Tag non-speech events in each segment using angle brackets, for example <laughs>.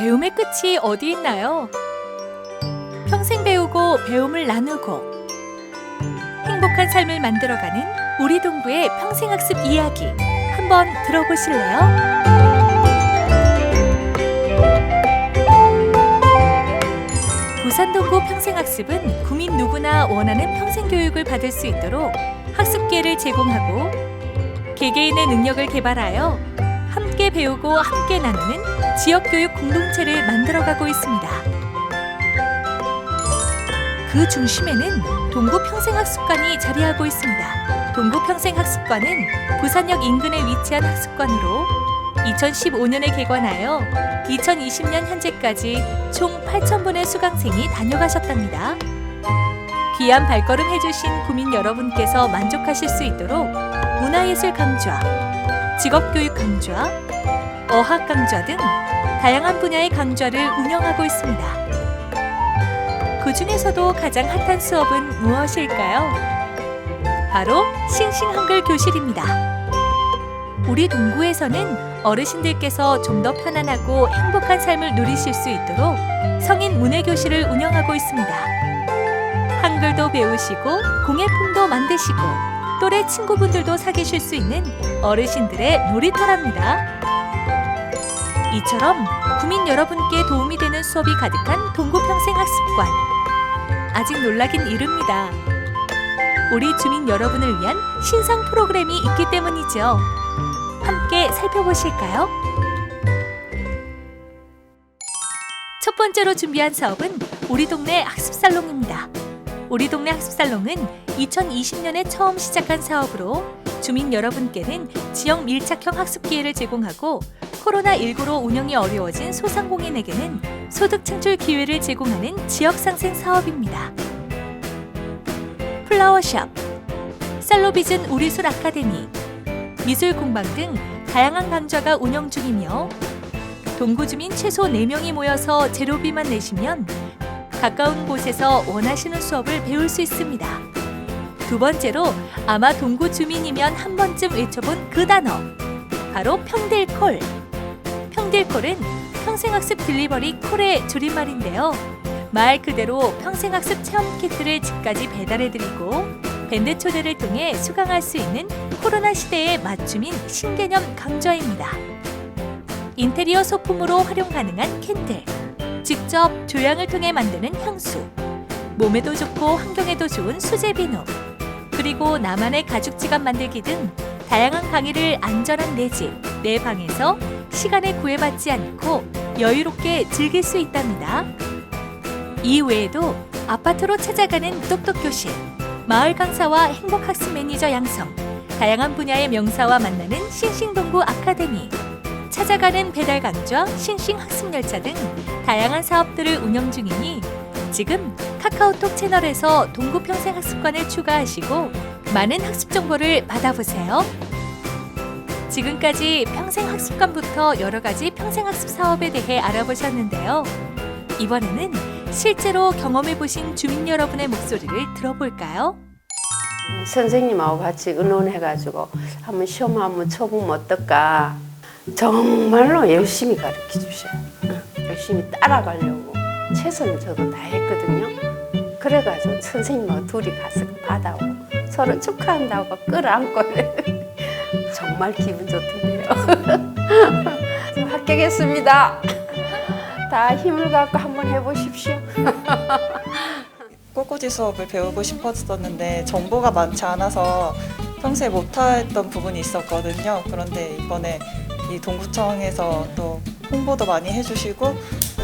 배움의 끝이 어디 있나요? 평생 배우고 배움을 나누고 행복한 삶을 만들어가는 우리 동부의 평생학습 이야기 한번 들어보실래요? 부산동부 평생학습은 국민 누구나 원하는 평생교육을 받을 수 있도록 학습 기회를 제공하고 개개인의 능력을 개발하여 함께 배우고 함께 나누는 지역교육 공동체를 만들어가고 있습니다. 그 중심에는 동구 평생학습관이 자리하고 있습니다. 동구 평생학습관은 부산역 인근에 위치한 학습관으로 2015년에 개관하여 2020년 현재까지 총 8,000분의 수강생이 다녀가셨답니다. 귀한 발걸음 해주신 구민 여러분께서 만족하실 수 있도록 문화예술 강좌, 직업교육 강좌, 어학 강좌 등 다양한 분야의 강좌를 운영하고 있습니다. 그 중에서도 가장 핫한 수업은 무엇일까요? 바로 싱싱 한글 교실입니다. 우리 동구에서는 어르신들께서 좀 더 편안하고 행복한 삶을 누리실 수 있도록 성인 문해 교실을 운영하고 있습니다. 한글도 배우시고 공예품도 만드시고 또래 친구분들도 사귀실 수 있는 어르신들의 놀이터랍니다. 이처럼 구민 여러분께 도움이 되는 수업이 가득한 동구평생학습관. 아직 놀라긴 이릅니다. 우리 주민 여러분을 위한 신상 프로그램이 있기 때문이죠. 함께 살펴보실까요? 첫 번째로 준비한 사업은 우리 동네 학습살롱입니다. 우리 동네 학습살롱은 2020년에 처음 시작한 사업으로 주민 여러분께는 지역 밀착형 학습 기회를 제공하고 코로나19로 운영이 어려워진 소상공인에게는 소득 창출 기회를 제공하는 지역 상생 사업입니다. 플라워샵, 살로비즌 우리술 아카데미, 미술 공방 등 다양한 강좌가 운영 중이며 동구 주민 최소 4명이 모여서 제로비만 내시면 가까운 곳에서 원하시는 수업을 배울 수 있습니다. 두 번째로 아마 동구 주민이면 한 번쯤 외쳐본 그 단어 바로 평딜콜. 평딜콜은 평생학습 딜리버리 콜의 줄임말인데요. 말 그대로 평생학습 체험 키트를 집까지 배달해드리고 밴드 초대를 통해 수강할 수 있는 코로나 시대에 맞춤인 신개념 강좌입니다. 인테리어 소품으로 활용 가능한 캔들, 직접 조향을 통해 만드는 향수, 몸에도 좋고 환경에도 좋은 수제 비누, 그리고 나만의 가죽 지갑 만들기 등 다양한 강의를 안전한 내 집, 내 방에서 시간에 구애받지 않고 여유롭게 즐길 수 있답니다. 이 외에도 아파트로 찾아가는 똑똑교실, 마을 강사와 행복학습 매니저 양성, 다양한 분야의 명사와 만나는 싱싱동구 아카데미, 찾아가는 배달 강좌, 싱싱 학습열차 등 다양한 사업들을 운영 중이니 지금 카카오톡 채널에서 동구 평생 학습관을 추가하시고 많은 학습 정보를 받아보세요. 지금까지 평생 학습관부터 여러 가지 평생 학습 사업에 대해 알아보셨는데요. 이번에는 실제로 경험해 보신 주민 여러분의 목소리를 들어볼까요? 선생님하고 같이 의논해가지고 한번 시험 한번 쳐보면 어떨까. 정말로 열심히 가르쳐 주셔요. 응, 열심히 따라가려고 최선을 저도 다 했거든요. 그래가지고 선생님하고 둘이 가서 받아오고 서로 축하한다고 끌어안고 <laughs> 정말 기분 좋던데요. <laughs> 합격했습니다. 다 힘을 갖고 한번 해보십시오. <laughs> 꽃꽂이 수업을 배우고 싶었었는데 정보가 많지 않아서 평소에 못했던 부분이 있었거든요. 그런데 이번에 이 동구청에서 또 홍보도 많이 해주시고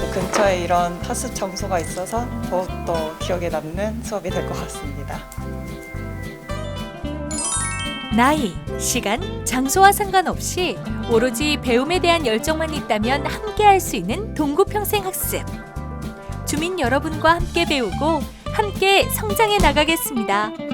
또 근처에 이런 학습 장소가 있어서 더욱더 기억에 남는 수업이 될 것 같습니다. 나이, 시간, 장소와 상관없이 오로지 배움에 대한 열정만 있다면 함께 할 수 있는 동구 평생 학습. 주민 여러분과 함께 배우고 함께 성장해 나가겠습니다.